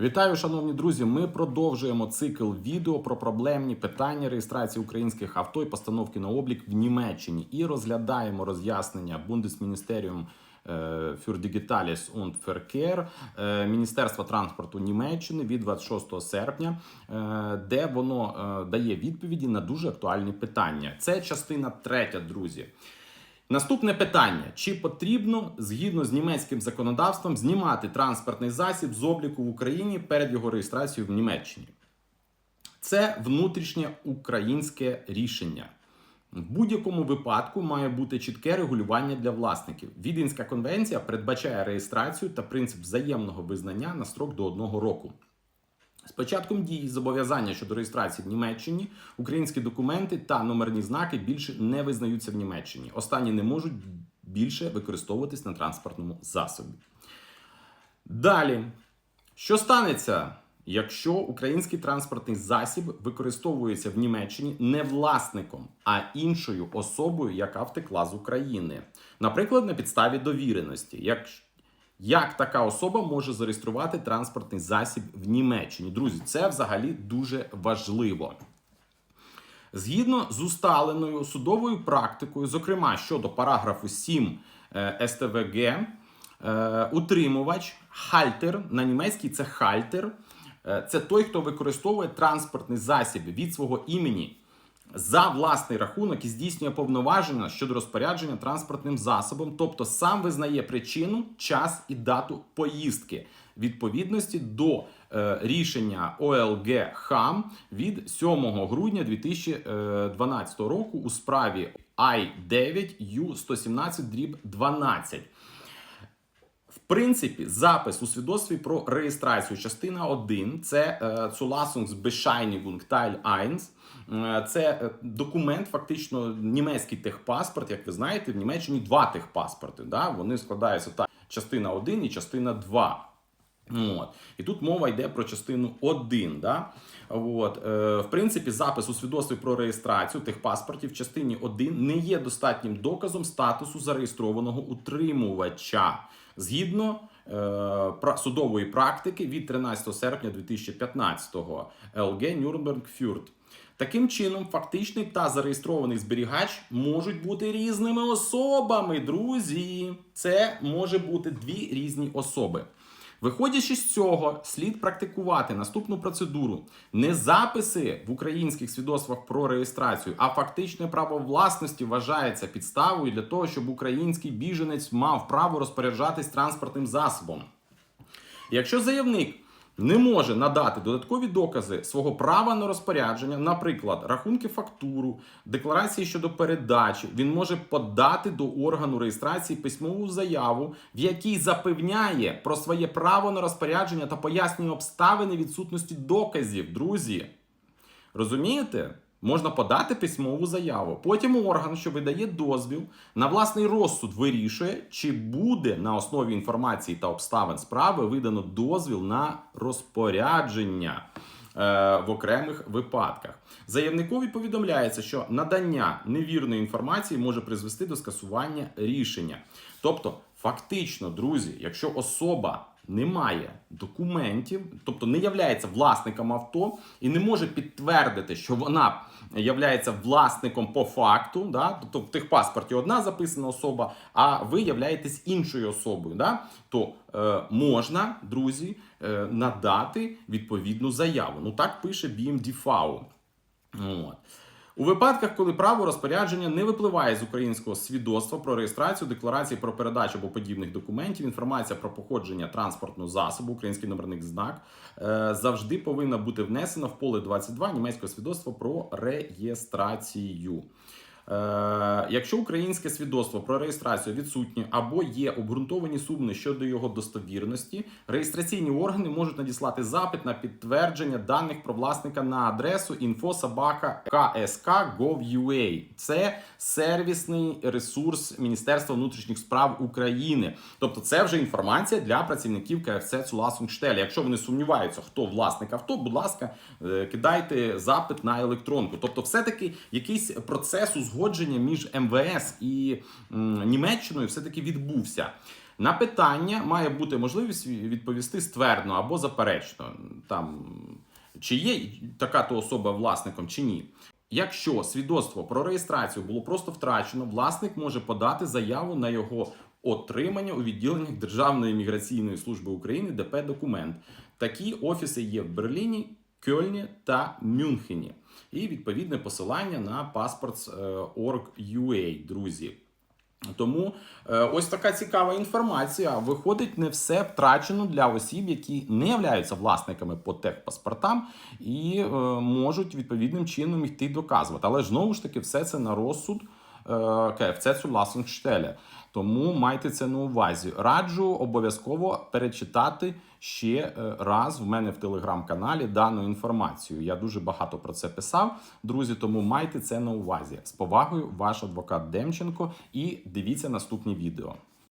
Вітаю, шановні друзі! Ми продовжуємо цикл відео про проблемні питання реєстрації українських авто і постановки на облік в Німеччині і розглядаємо роз'яснення Bundesministerium е, für Digitales und Verkehr е, Міністерства транспорту Німеччини від 26 серпня, е, де воно дає відповіді на дуже актуальні питання. Це частина третя, друзі. Наступне питання: чи потрібно згідно з німецьким законодавством знімати транспортний засіб з обліку в Україні перед його реєстрацією в Німеччині? Це внутрішнє українське рішення. В будь-якому випадку має бути чітке регулювання для власників. Віденська конвенція передбачає реєстрацію та принцип взаємного визнання на строк до одного року. З початком дії зобов'язання щодо реєстрації в Німеччині українські документи та номерні знаки більше не визнаються в Німеччині. Останні не можуть більше використовуватись на транспортному засобі. Далі, що станеться, якщо український транспортний засіб використовується в Німеччині не власником, а іншою особою, яка втекла з України, наприклад, на підставі довіреності. Як як така особа може зареєструвати транспортний засіб в Німеччині? Друзі, це взагалі дуже важливо. Згідно з усталеною судовою практикою, зокрема щодо параграфу 7 е, СТВГ, е, утримувач, хальтер на німецькій це хальтер, е, це той, хто використовує транспортний засіб від свого імені за власний рахунок і здійснює повноваження щодо розпорядження транспортним засобом, тобто сам визнає причину, час і дату поїздки відповідності до е, рішення ОЛГ ХАМ від 7 грудня 2012 року у справі I9 U117 дріб 12. Принципі, запис у свідоцтві про реєстрацію частина 1 це Zulassungsbescheinigung Teil 1. Е, Це е, документ, фактично німецький техпаспорт. Як ви знаєте, в Німеччині два техпаспорти. Да? Вони складаються так: частина 1 і частина 2. От. І тут мова йде про частину 1. Да? От. Е, в принципі, запис у свідоцтві про реєстрацію тих паспортів в частині 1 не є достатнім доказом статусу зареєстрованого утримувача згідно е, судової практики від 13 серпня 2015 ЛГ Нюрнберг Фюрт. Таким чином, фактичний та зареєстрований зберігач можуть бути різними особами, друзі. Це може бути дві різні особи. Виходячи з цього, слід практикувати наступну процедуру: не записи в українських свідоцтвах про реєстрацію, а фактичне право власності вважається підставою для того, щоб український біженець мав право розпоряджатись транспортним засобом. Якщо заявник не може надати додаткові докази свого права на розпорядження, наприклад, рахунки фактуру, декларації щодо передачі, він може подати до органу реєстрації письмову заяву, в якій запевняє про своє право на розпорядження та пояснює обставини відсутності доказів, друзі. Розумієте? Можна подати письмову заяву. Потім орган, що видає дозвіл, на власний розсуд вирішує, чи буде на основі інформації та обставин справи видано дозвіл на розпорядження е, в окремих випадках. Заявникові повідомляється, що надання невірної інформації може призвести до скасування рішення. Тобто, фактично, друзі, якщо особа не має документів, тобто не являється власником авто і не може підтвердити, що вона являється власником по факту, да? тобто в тих паспорті одна записана особа, а ви являєтесь іншою особою, да? то е, можна, друзі, е, надати відповідну заяву. Ну так пише BMDV. От. У випадках, коли право розпорядження не випливає з українського свідоцтва про реєстрацію, декларації про передачу або подібних документів, інформація про походження транспортного засобу, український номерник знак е, завжди повинна бути внесена в поле 22 німецького свідоцтва про реєстрацію. Е, якщо українське свідоцтво про реєстрацію відсутнє або є обґрунтовані сумни щодо його достовірності, реєстраційні органи можуть надіслати запит на підтвердження даних про власника на адресу info.ksk.gov.ua. Це сервісний ресурс Міністерства внутрішніх справ України. Тобто, це вже інформація для працівників КФЦ Цуласунгштеля. Якщо вони сумніваються, хто власник авто, будь ласка, е, кидайте запит на електронку. Тобто, все-таки якийсь процес узгодження між МВС і Німеччиною все-таки відбувся. На питання має бути можливість відповісти ствердно або заперечно. Там чи є така то особа власником чи ні. Якщо свідоцтво про реєстрацію було просто втрачено, власник може подати заяву на його отримання у відділеннях Державної міграційної служби України ДП документ. Такі офіси є в Берліні, Кьольні та Мюнхені. І відповідне посилання на passports.org.ua, друзі. Тому е, ось така цікава інформація. Виходить, не все втрачено для осіб, які не являються власниками по техпаспортам і е, можуть відповідним чином йти доказувати. Але знову ж таки, все це на розсуд е, КФЦ Цуласенштеля. Тому майте це на увазі. Раджу обов'язково перечитати ще е, раз в мене в телеграм-каналі дану інформацію. Я дуже багато про це писав, друзі. Тому майте це на увазі. З повагою, ваш адвокат Демченко, і дивіться наступні відео.